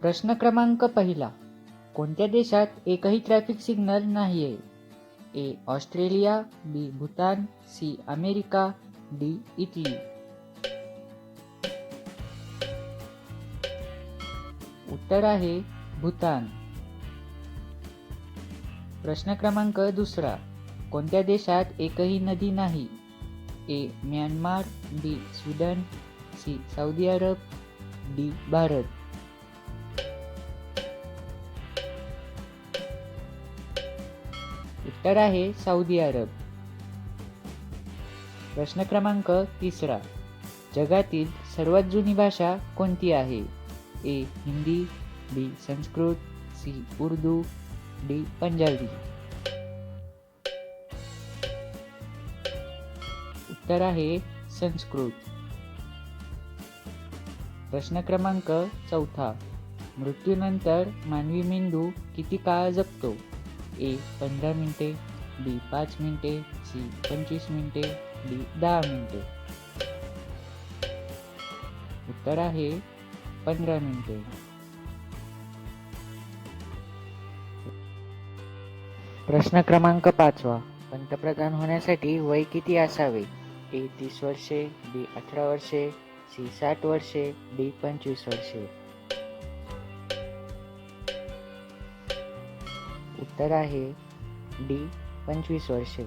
प्रश्न क्रमांक पहिला. कोणत्या देशात एकही ट्रॅफिक सिग्नल नाही आहे A Australia B Bhutan C America D Italy. उत्तर आहे भूतान. प्रश्न क्रमांक दुसरा. कोणत्या देशात एकही नदी नाही? A Myanmar B Sweden C Saudi Arab D Bharat. उत्तर आहे सौदी अरब. प्रश्न क्रमांक तिसरा. जगातील सर्वात जुनी भाषा कोणती आहे? A Hindi B Sanskrit C Urdu D Punjabi. उत्तर आहे संस्कृत. प्रश्न क्रमांक चौथा. मृत्यूनंतर मानवी मेंदू किती काळ जगतो? ए पंधरा मिनिटे बी पाच मिनिटे सी पंचवीस मिनिटे डी दहा मिनिटे. उत्तर आहे पंधरा मिनिटे. प्रश्न क्रमांक पाचवा. पंतप्रधान होण्यासाठी वय किती असावे? ए तीस वर्षे बी अठरा वर्षे सी साठ वर्षे डी पंचवीस वर्षे. उत्तर आहे डी पंचवीस वर्षे.